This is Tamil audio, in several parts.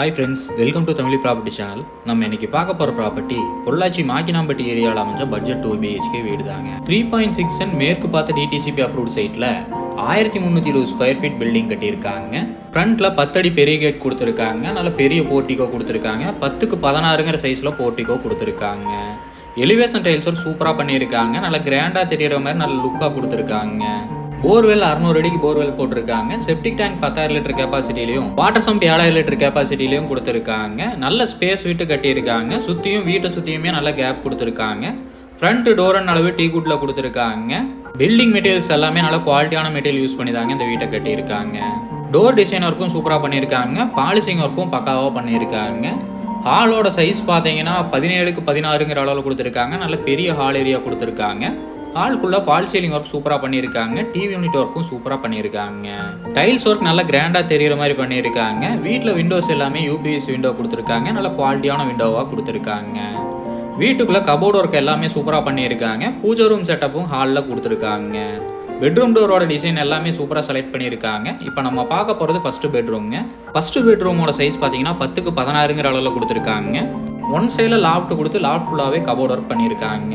Hi friends welcome to Tamil property channel நம்ம இன்னைக்கு பார்க்க போகிற ப்ராப்பர்ட்டி பொள்ளாச்சி மாக்கினாம்பட்டி ஏரியாவில் அமைஞ்ச பட்ஜெட் டூ பிஹெச்கே வீடு தாங்க. த்ரீ பாயிண்ட் சிக்ஸ் மேற்கு பார்த்த டிடிசிபி அப்ரூவ்ட் சைட்டில் ஆயிரத்தி முந்நூற்றி இருபது ஸ்கொயர் ஃபீட் பில்டிங் கட்டியிருக்காங்க. ஃப்ரண்ட்டில் பத்தடி பெரிய கேட் கொடுத்துருக்காங்க. நல்ல பெரிய போர்ட்டிகோ கொடுத்துருக்காங்க. பத்துக்கு பதினாறுங்கிற சைஸில் போர்ட்டிகோ கொடுத்துருக்காங்க. எலிவேஷன் டைல்ஸோட சூப்பராக பண்ணியிருக்காங்க. நல்ல கிராண்டாக தெரியுற மாதிரி நல்ல லுக்காக கொடுத்துருக்காங்க. போர்வெல் அறுநூறு அடிக்கு போர்வெல் போட்டிருக்காங்க. செப்டிக் டேங்க் பத்தாயிரம் லிட்டர் கெப்பாசிட்டிலையும் வாட்டர் சம்ப் ஏழாயிரம் லிட்டர் கெப்பாசிட்டிலையும் கொடுத்துருக்காங்க. நல்ல ஸ்பேஸ் விட்டு கட்டியிருக்காங்க. சுற்றியும் வீட்டை சுற்றியுமே நல்ல கேப் கொடுத்துருக்காங்க. ஃப்ரண்ட் டோரன் அளவு டீ குட்டில் கொடுத்துருக்காங்க. பில்டிங் மெட்டீரியல்ஸ் எல்லாமே நல்ல குவாலிட்டியான மெட்டீரியல் யூஸ் பண்ணி தாங்க இந்த வீட்டை கட்டியிருக்காங்க. டோர் டிசைன் ஒர்க்கும் சூப்பராக பண்ணியிருக்காங்க. பாலிசிங் ஒர்க்கும் பக்காவாக பண்ணியிருக்காங்க. ஹாலோட சைஸ் பார்த்தீங்கன்னா பதினேழுக்கு பதினாறுங்கிற அளவில் கொடுத்துருக்காங்க. நல்ல பெரிய ஹால் ஏரியா கொடுத்துருக்காங்க. ஹால்குள்ள ஃபால் சீலிங் ஒர்க் சூப்பராக பண்ணியிருக்காங்க. டிவி யூனிட் ஒர்க்கும் சூப்பராக பண்ணியிருக்காங்க. டைல்ஸ் ஒர்க் நல்லா கிராண்டாக தெரியுற மாதிரி பண்ணியிருக்காங்க. வீட்டில் விண்டோஸ் எல்லாமே யூபிஎஸ் விண்டோ கொடுத்துருக்காங்க. நல்ல குவாலிட்டியான விண்டோவாக கொடுத்துருக்காங்க. வீட்டுக்குள்ளே கபோர்ட் ஒர்க் எல்லாமே சூப்பராக பண்ணியிருக்காங்க. பூஜை ரூம் செட்டப்பும் ஹாலில் கொடுத்துருக்காங்க. பெட்ரூம் டோரோட டிசைன் எல்லாமே சூப்பராக செலக்ட் பண்ணியிருக்காங்க. இப்போ நம்ம பார்க்க போகிறது ஃபஸ்ட்டு பெட்ரூம்ங்க ஃபஸ்ட்டு பெட்ரூமோட சைஸ் பார்த்தீங்கன்னா பத்துக்கு பதினாறுங்கிற அளவில் கொடுத்துருக்காங்க. ஒன் சைடில் லாஃப்ட் கொடுத்து லாஃப்ட் ஃபுல்லாகவே கபோர்ட் ஒர்க் பண்ணியிருக்காங்க.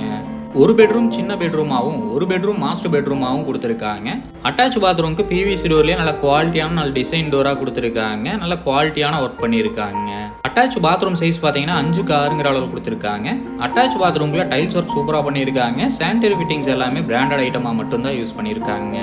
ஒரு பெட்ரூம் சின்ன பெட்ரூமாகவும் ஒரு பெட்ரூம் மாஸ்டர் பெட்ரூமாகவும் கொடுத்துருக்காங்க. அட்டாச் பாத்ரூம்க்கு பிவிசி டோர்லேயே நல்ல குவாலிட்டியான நல்ல டிசைன் டோராக கொடுத்துருக்காங்க. நல்ல குவாலிட்டியான ஒர்க் பண்ணியிருக்காங்க. அட்டாச் பாத்ரூம் சைஸ் பார்த்தீங்கன்னா அஞ்சுக்கு ஆறுங்கிற அளவு கொடுத்துருக்காங்க. அட்டாச் பாத்ரூமில் டைல்ஸ் ஒர்க் சூப்பராக பண்ணியிருக்காங்க. சானிடரி ஃபிட்டிங்ஸ் எல்லாமே பிராண்டட் ஐட்டமாக மட்டும்தான் யூஸ் பண்ணியிருக்காங்க.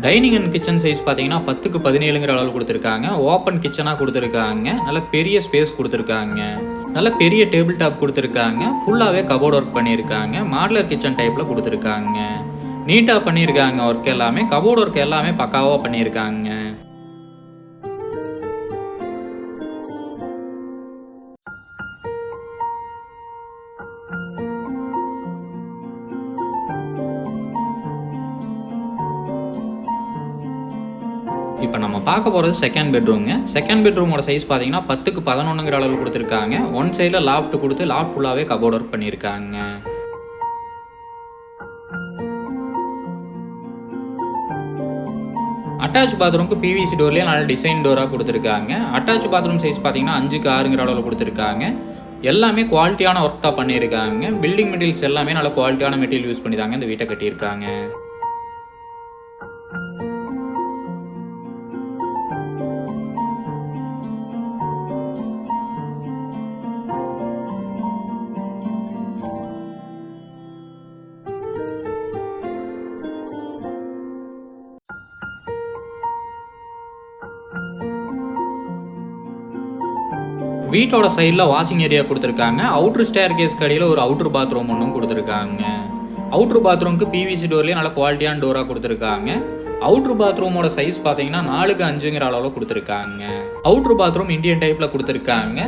டைனிங் அண்ட் கிச்சன் சைஸ் பார்த்தீங்கன்னா பத்துக்கு பதினேழுங்கிற அளவு கொடுத்துருக்காங்க. ஓப்பன் கிச்சனாக கொடுத்துருக்காங்க. நல்ல பெரிய ஸ்பேஸ் கொடுத்துருக்காங்க. நல்ல பெரிய டேபிள் டாப் கொடுத்துருக்காங்க. ஃபுல்லாகவே கபோர்ட் ஒர்க் பண்ணியிருக்காங்க. மாடலர் கிச்சன் டைப்பில் கொடுத்துருக்காங்க. நீட்டாக பண்ணியிருக்காங்க ஒர்க் எல்லாமே. கபோர்ட் ஒர்க் எல்லாமே பக்காவாக பண்ணியிருக்காங்க. இப்போ நம்ம பார்க்க போகிறது செகண்ட் பெட்ரூம்ங்க செகண்ட் பெட்ரூமோட சைஸ் பார்த்தீங்கன்னா பத்துக்கு பதினொன்றுங்கிற அளவில் கொடுத்துருக்காங்க. ஒன் சைடில் லாஃப்ட் கொடுத்து லாஃப்ட் ஃபுல்லாகவே கபோர்ட் ஒர்க் பண்ணியிருக்காங்க. அட்டாச் பாத்ரூம்க்கு பிவிசி டோர்லேயே நல்ல டிசைன் டோராக கொடுத்துருக்காங்க. அட்டாச் பாத்ரூம் சைஸ் பார்த்தீங்கன்னா அஞ்சுக்கு ஆறுங்கிற அளவில் கொடுத்துருக்காங்க. எல்லாமே குவாலிட்டியான ஒர்க் தான் பண்ணியிருக்காங்க. பில்டிங் மெட்டீரியல்ஸ் எல்லாமே நல்ல குவாலிட்டியான மெட்டீரியல் யூஸ் பண்ணி தாங்க இந்த வீட்டை கட்டியிருக்காங்க. வீட்டோட சைடில் வாஷிங் ஏரியா கொடுத்துருக்காங்க. அவுட்ரு ஸ்டேர் கேஸ் கடையில் ஒரு அவுட்ரு பாத்ரூம் ஒன்றும் கொடுத்துருக்காங்க. அவுட்ரு பாத்ரூம்க்கு பிவிசி டோர்லேயே நல்ல குவாலிட்டியான டோராக கொடுத்துருக்காங்க. அவுட்ரு பாத்ரூமோட சைஸ் பார்த்தீங்கன்னா நாலுக்கு அஞ்சுங்கிற அளவில் கொடுத்துருக்காங்க. அவுட்ரு பாத்ரூம் இந்தியன் டைப்பில் கொடுத்துருக்காங்க.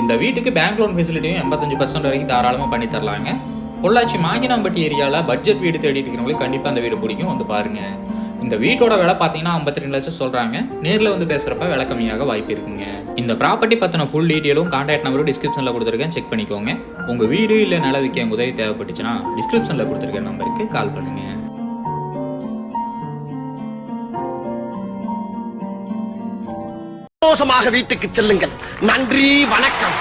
இந்த வீட்டுக்கு பேங்க் லோன் ஃபெசிலிட்டியும் எண்பத்தஞ்சு பர்சன்ட் வரைக்கும் தாராளமாக பண்ணி தரலாங்க. பொள்ளாச்சி மாங்கினாம்பட்டி ஏரியாவில் பட்ஜெட் வீடு தேடிட்டு இருக்கிறவங்களுக்கு கண்டிப்பாக அந்த வீடு பிடிக்கும். வந்து பாருங்கள் இந்த வீட்டோட விலை பார்த்தீங்கன்னா ஐம்பத்தி ரெண்டு லட்சம் சொல்கிறாங்க நேரில் வந்து பேசுகிறப்ப விலை கம்மியாக வாய்ப்பு இருக்குங்க. இந்த ப்ராப்பர்ட்டி பற்றின ஃபுல் டீட்டெயிலும் கான்டாக்ட் நம்பரும் டிஸ்கிரிப்ஷனில் கொடுத்துருக்கேன். செக் பண்ணிக்கோங்க. உங்கள் வீடு இல்லை நில விற்க உதவி தேவைப்பட்டுச்சுன்னா டிஸ்கிரிப்ஷனில் கொடுத்துருக்க நம்பருக்கு கால் பண்ணுங்கள் சந்தோஷமாக வீட்டுக்கு செல்லுங்கள். நன்றி வணக்கம்.